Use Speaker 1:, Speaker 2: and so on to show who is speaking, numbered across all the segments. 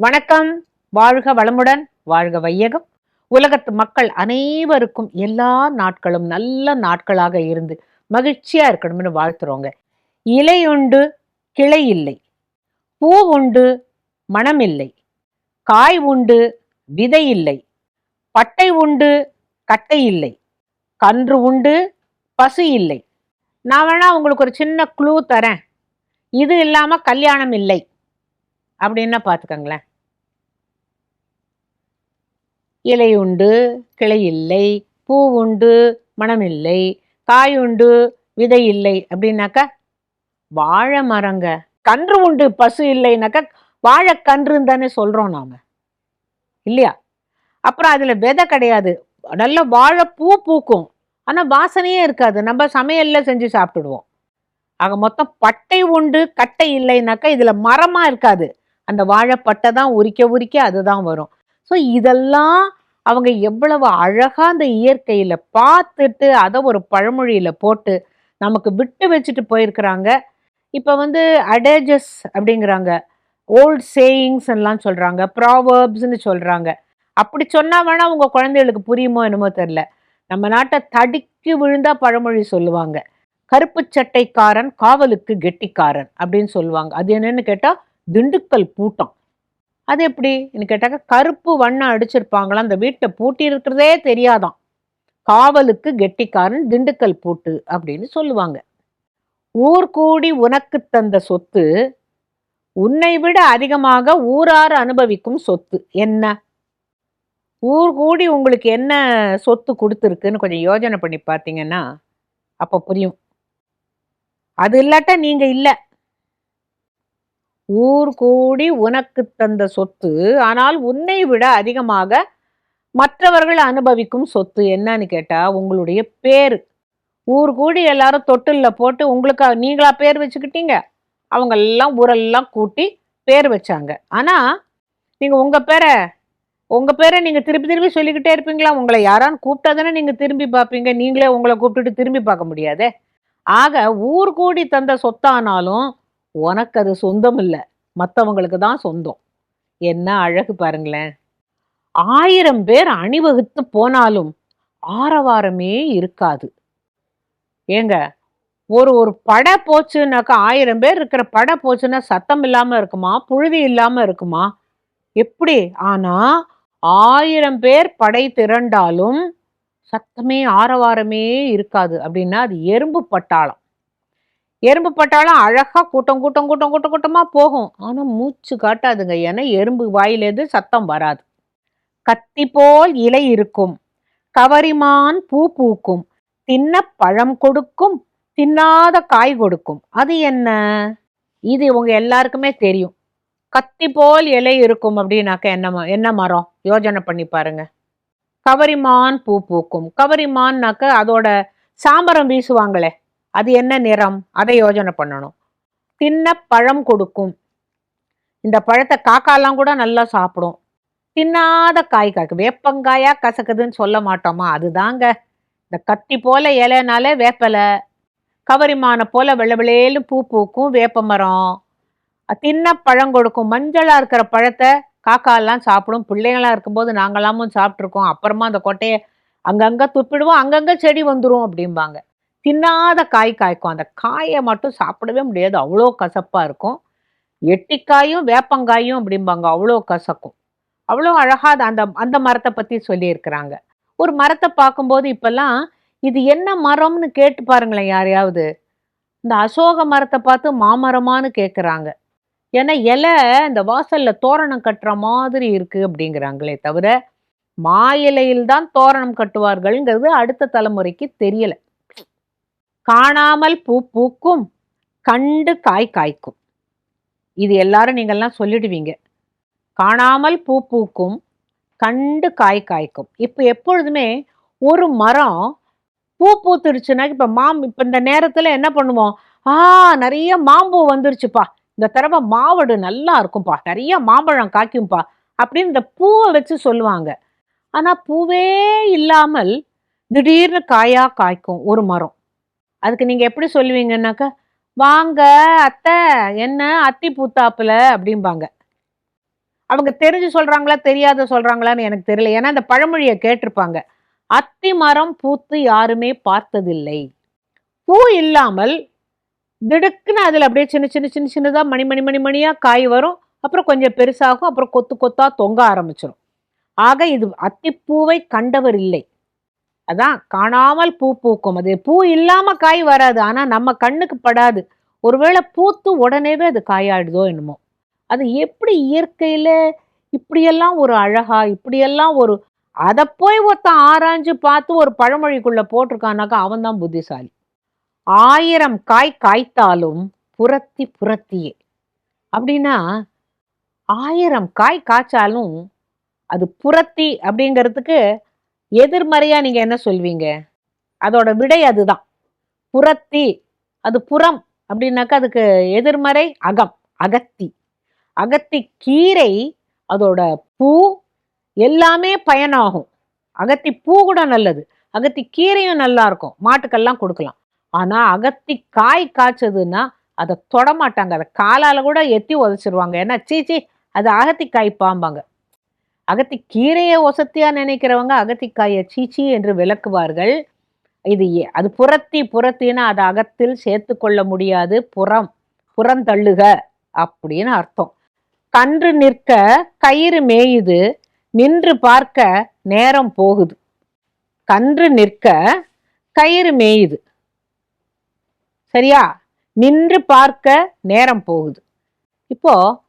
Speaker 1: வணக்கம். வாழ்க வளமுடன் வாழ்க வையகம். உலகத்து மக்கள் அனைவருக்கும் எல்லா நாட்களும் நல்ல நாட்களாக இருந்து மகிழ்ச்சியா இருக்கணும்னு வாழ்த்துறோங்க. இலை உண்டு கிளை இல்லை. பூ உண்டு மனம் இல்லை. காய் உண்டு விதை இல்லை. பட்டை உண்டு கட்டை இல்லை. கன்று உண்டு பசு இல்லை. நான் வேணா உங்களுக்கு ஒரு சின்ன க்ளூ தரேன். இது இல்லாமல் கல்யாணம் இல்லை. அப்படின்னா பார்த்துக்கங்களேன் இலை உண்டு கிளை இல்லை பூ உண்டு மனமில்லை இல்லை காய் உண்டு விதை இல்லை அப்படின்னாக்கா வாழை மரங்க. கன்று உண்டு பசு இல்லைனாக்கா வாழைக்கன்றுன்னு தானே சொல்கிறோம் நாம். இல்லையா? அப்புறம் அதில் விதை கிடையாது. நல்ல வாழை பூ பூக்கும். ஆனால் வாசனையே இருக்காது. நம்ம சமையலில் செஞ்சு சாப்பிட்டுடுவோம். ஆக மொத்தம் பட்டை உண்டு கட்டை இல்லைனாக்கா இதில் மரமாக இருக்காது. அந்த வாழைப்பட்டை தான் உரிக்க உரிக்க அதுதான் வரும். ஸோ இதெல்லாம் அவங்க எவ்வளவு அழகாக அந்த இயற்கையில் பார்த்துட்டு அதை ஒரு பழமொழியில் போட்டு நமக்கு விட்டு வச்சுட்டு போயிருக்கிறாங்க. இப்போ வந்து அடேஜஸ் அப்படிங்கிறாங்க. ஓல்ட் சேயிங்ஸ் எல்லாம் சொல்கிறாங்க ப்ராவர்ப்ஸ்னு சொல்கிறாங்க அப்படி சொன்னால் வேணால் உங்கள் குழந்தைகளுக்கு புரியுமோ என்னமோ தெரில நம்ம நாட்டை தடிக்கு விழுந்தா பழமொழி சொல்லுவாங்க. கருப்பு சட்டைக்காரன் காவலுக்கு கெட்டிக்காரன் அப்படின்னு சொல்லுவாங்க. அது என்னன்னு கேட்டால் திண்டுக்கல் பூட்டம். அது எப்படி? கேட்டாக்க கருப்பு வண்ணம் அடிச்சிருப்பாங்களாம். அந்த வீட்டை பூட்டி இருக்கிறதே தெரியாதான். காவலுக்கு கெட்டிக்காரன் திண்டுக்கல் பூட்டு அப்படின்னு சொல்லுவாங்க. ஊர் கூடி உனக்கு தந்த சொத்து உன்னை விட அதிகமாக ஊரார் அனுபவிக்கும் சொத்து என்ன? ஊர் கூடி உங்களுக்கு என்ன சொத்து கொடுத்துருக்குன்னு கொஞ்சம் யோசனை பண்ணி பார்த்தீங்கன்னா அப்போ புரியும். அது இல்லாட்டா நீங்கள் இல்லை. ஊர் கூடி உனக்கு தந்த சொத்து ஆனால் உன்னை விட அதிகமாக மற்றவர்கள் அனுபவிக்கும் சொத்து என்னன்னு கேட்டா உங்களுடைய பேர். ஊர் கூடி எல்லாரும் தொட்டில்ல போட்டு உங்களுக்கு நீங்களா பேர் வச்சுக்கிட்டீங்க. அவங்க எல்லாம் ஊரெல்லாம் கூட்டி பேர் வச்சாங்க. ஆனா நீங்க உங்க பேரை உங்க பேரை நீங்க திருப்பி திருப்பி சொல்லிக்கிட்டே இருப்பீங்களா? உங்களை யாரான்னு கூப்பிட்டா தானே நீங்க திரும்பி பார்ப்பீங்க நீங்களே உங்களை கூப்பிட்டுட்டு திரும்பி பார்க்க முடியாதே. ஆக ஊர் கூடி தந்த சொத்தானாலும் உனக்கு அது சொந்தம் இல்லை மற்றவங்களுக்கு தான் சொந்தம். என்ன அழகு பாருங்களேன். ஆயிரம் பேர் அணிவகுத்து போனாலும் ஆரவாரமே இருக்காது. ஏங்க ஒரு ஒரு படை போச்சுன்னாக்கா ஆயிரம் பேர் இருக்கிற படை போச்சுன்னா சத்தம் இல்லாமல் இருக்குமா? புழுதி இல்லாமல் இருக்குமா? எப்படி? ஆனால் ஆயிரம் பேர் படை திரண்டாலும் சத்தமே ஆரவாரமே இருக்காது அப்படின்னா அது எறும்பு பட்டாளம். எறும்பு பட்டாலும் அழகாக கூட்டம் கூட்டம் கூட்டம் கூட்டம் கூட்டமாக போகும். ஆனால் மூச்சு காட்டாதுங்க. ஏன்னா எறும்பு வாயிலேருந்து சத்தம் வராது. கத்தி போல் இலை இருக்கும். கவரிமான் பூ பூக்கும். தின்ன பழம் கொடுக்கும். தின்னாத காய் கொடுக்கும். அது என்ன? இது இவங்க எல்லாருக்குமே தெரியும். கத்தி போல் இலை இருக்கும் அப்படின்னாக்க என்ன ம- என்ன மரம்? யோஜனை பண்ணி பாருங்க. கவரிமான் பூ பூக்கும். கவரிமான்னாக்க அதோட சாம்பரம் வீசுவாங்களே. அது என்ன நிறம்? அதை யோஜனை பண்ணணும். தின்ன பழம் கொடுக்கும். இந்த பழத்தை காக்காலாம் கூட நல்லா சாப்பிடும். தின்னாத காய் காய்க்கு வேப்பங்காயா கசக்குதுன்னு சொல்ல மாட்டோமா? அதுதாங்க. இந்த கத்தி போல இலைனாலே வேப்பலை. கவரிமான போல வெள்ளை பூ பூக்கும் வேப்ப மரம். தின்ன பழம் கொடுக்கும். மஞ்சளாக இருக்கிற பழத்தை காக்காலாம் சாப்பிடும். பிள்ளைங்களா இருக்கும்போது நாங்களாமும் சாப்பிட்ருக்கோம் அப்புறமா அந்த கொட்டையை அங்கங்கே துப்பிடுவோம். அங்கங்கே செடி வந்துடும் அப்படிம்பாங்க. தின்னாத காய் காய்க்கும். அந்த காயை மட்டும் சாப்பிடவே முடியாது. அவ்வளோ கசப்பாக இருக்கும். எட்டிக்காயும் வேப்பங்காயும் அப்படிம்பாங்க. அவ்வளோ கசக்கும். அவ்வளோ அழகாக அது அந்த அந்த மரத்தை பற்றி சொல்லியிருக்கிறாங்க. ஒரு மரத்தை பார்க்கும்போது இப்போல்லாம் இது என்ன மரம்னு கேட்டு பாருங்களேன் யாரையாவது. இந்த அசோக மரத்தை பார்த்து மாமரமான்னு கேட்குறாங்க ஏன்னா இலை இந்த வாசலில் தோரணம் கட்டுற மாதிரி இருக்குது அப்படிங்கிறாங்களே தவிர மா இலையில்தான் தோரணம் கட்டுவார்கள்ங்கிறது அடுத்த தலைமுறைக்கு தெரியலை. காணாமல் பூ பூக்கும் கண்டு காய் காய்க்கும். இது எல்லாரும் நீங்கள்லாம் சொல்லிடுவீங்க. காணாமல் பூ பூக்கும் கண்டு காய் காய்க்கும். இப்போ எப்பொழுதுமே ஒரு மரம் பூ பூத்துருச்சுன்னா இப்போ மாம் இப்போ இந்த நேரத்தில் என்ன பண்ணுவோம்? ஆ நிறைய மாம்பூ வந்துருச்சுப்பா. இந்த தடவை மாவடு நல்லா இருக்கும்ப்பா நிறைய மாம்பழம் காய்க்கும்பா அப்படின்னு இந்த பூவை வச்சு சொல்லுவாங்க. ஆனால் பூவே இல்லாமல் திடீர்னு காயாக காய்க்கும் ஒரு மரம். அதுக்கு நீங்கள் எப்படி சொல்லுவீங்கன்னாக்கா வாங்க அத்தை என்ன அத்தி பூத்தாப்புல? அப்படிம்பாங்க. அவங்க தெரிஞ்சு சொல்கிறாங்களா தெரியாத சொல்கிறாங்களான்னு எனக்கு தெரியல. ஏன்னா அந்த பழமொழியை கேட்டிருப்பாங்க. அத்தி மரம் பூத்து யாருமே பார்த்ததில்லை. பூ இல்லாமல் திடுக்குன்னு அதில் அப்படியே சின்ன சின்ன சின்ன சின்னதாக மணி மணி மணி மணியாக காய் வரும். அப்புறம் கொஞ்சம் பெருசாகும். அப்புறம் கொத்து கொத்தாக தொங்க ஆரம்பிச்சிடும் ஆக இது அத்திப்பூவை கண்டவர் இல்லை. அதான் காணாமல் பூ பூக்கும். அது பூ இல்லாம காய் வராது. ஆனா நம்ம கண்ணுக்கு படாது. ஒருவேளை பூத்து உடனேவே அது காயாடுதோ என்னமோ. அது எப்படி இயற்கையில இப்படியெல்லாம் ஒரு அழகா இப்படியெல்லாம் ஒரு அதை போய் ஒருத்தன் ஆராய்ஞ்சு பார்த்து ஒரு பழமொழிக்குள்ள போட்டிருக்கானாக்கா அவன் தான் புத்திசாலி. ஆயிரம் காய் காய்த்தாலும் புரத்தி புரத்தியே. அப்படின்னா ஆயிரம் காய் காய்ச்சாலும் அது புரத்தி அப்படிங்கிறதுக்கு எதிர்மறையா நீங்க என்ன சொல்வீங்க? அதோட விடை அதுதான். புறத்தி அது புறம் அப்படின்னாக்கா அதுக்கு எதிர்மறை அகம் அகத்தி. அகத்தி கீரை அதோட பூ எல்லாமே பயனாகும். அகத்தி பூ கூட நல்லது. அகத்தி கீரையும் நல்லா இருக்கும். மாட்டுக்கெல்லாம் கொடுக்கலாம். ஆனா அகத்தி காய் காய்ச்சதுன்னா அதை தொடமாட்டாங்க அதை காலால கூட எத்தி உதச்சிருவாங்க. ஏன்னா சீச்சி அது அகத்திக்காய் பாம்பாங்க. அகத்தி கீரையை ஒசத்தியா நினைக்கிறவங்க அகத்திக்காயை சீச்சி என்று விளக்குவார்கள். இது ஏ- அது புறத்தி புறத்தின்னா அது அகத்தில் சேர்த்து கொள்ள முடியாது. புறம் புறந்தள்ளுக அப்படின்னு அர்த்தம். கன்று நிற்க கயிறு மேயுது நின்று பார்க்க நேரம் போகுது. கன்று நிற்க கயிறு மேயுது. சரியா? நின்று பார்க்க நேரம் போகுது. இப்போ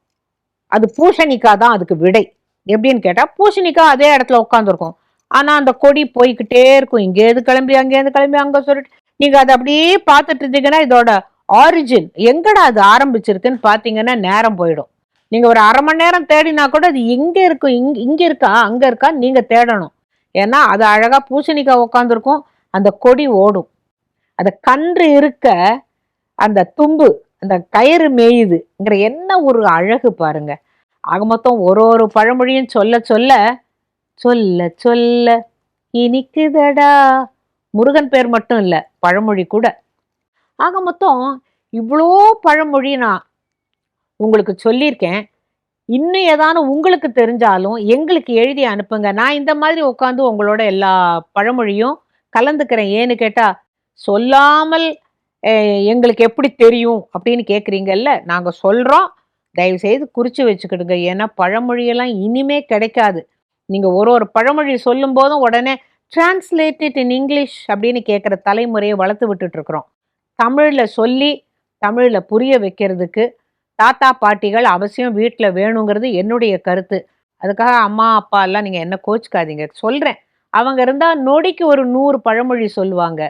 Speaker 1: அது பூஷணிக்காய் தான் அதுக்கு விடை. எப்படின்னு கேட்டால் பூசணிக்காய் அதே இடத்துல உட்காந்துருக்கும் ஆனால் அந்த கொடி போய்கிட்டே இருக்கும். இங்கேருந்து கிளம்பி அங்கேருந்து கிளம்பி அங்கே சொல்லிட்டு நீங்கள் அதை அப்படியே பார்த்துட்டு இருந்தீங்கன்னா இதோட ஆரிஜின் எங்கடா அது ஆரம்பிச்சிருக்குன்னு பார்த்தீங்கன்னா நேரம் போயிடும். நீங்கள் ஒரு அரை மணி நேரம் தேடினா கூட அது இங்கே இருக்கும் இங் இங்கே இருக்கா? அங்கே இருக்கா? நீங்கள் தேடணும். ஏன்னா அது அழகாக பூசணிக்காய் உட்காந்துருக்கும் அந்த கொடி ஓடும். அந்த கன்று இருக்க அந்த தும்பு அந்த கயிறு மேயுதுங்கிற என்ன ஒரு அழகு பாருங்க. ஆக மொத்தம் ஒரு ஒரு பழமொழியும் சொல்ல சொல்ல சொல்ல சொல்ல இனிக்குதடா. முருகன் பேர் மட்டும் இல்லை பழமொழி கூட. ஆக மொத்தம் இவ்வளோ பழமொழி நான் உங்களுக்கு சொல்லியிருக்கேன். இன்னும் ஏதானு உங்களுக்கு தெரிஞ்சாலும் எங்களுக்கு எழுதி அனுப்புங்க. நான் இந்த மாதிரி உட்காந்து உங்களோட எல்லா பழமொழியும் கலந்துக்கிறேன். ஏன்னு கேட்டால் சொல்லாமல் எங்களுக்கு எப்படி தெரியும் அப்படின்னு கேட்குறீங்கல்ல நாங்கள் சொல்கிறோம் தயவு செய்து குறித்து வச்சுக்கிடுங்க. ஏன்னா பழமொழியெல்லாம் இனிமே கிடைக்காது. நீங்கள் ஒரு ஒரு பழமொழி சொல்லும் போதும் உடனே டிரான்ஸ்லேட்டட் இன் இங்கிலீஷ் அப்படின்னு கேட்குற தலைமுறையை வளர்த்து விட்டுட்ருக்குறோம். தமிழில் சொல்லி தமிழில் புரிய வைக்கிறதுக்கு தாத்தா பாட்டிகள் அவசியம் வீட்டில் வேணுங்கிறது என்னுடைய கருத்து. அதுக்காக அம்மா அப்பா எல்லாம் நீங்கள் என்ன கோச்சிக்காதீங்க. சொல்கிறேன் அவங்க இருந்தால் நொடிக்கு ஒரு நூறு பழமொழி சொல்லுவாங்க.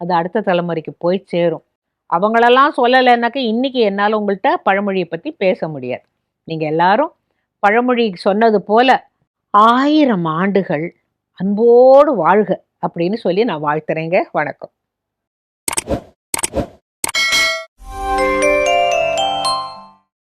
Speaker 1: அது அடுத்த தலைமுறைக்கு போய் சேரும். அவங்களெல்லாம் சொல்லலைன்னாக்க இன்றைக்கி என்னால் உங்கள்கிட்ட பழமொழியை பற்றி பேச முடியாது. நீங்கள் எல்லாரும் பழமொழி சொன்னது போல ஆயிரம் ஆண்டுகள் அன்போடு வாழ்க அப்படின்னு சொல்லி நான் வாழ்த்துறேங்க. வணக்கம்.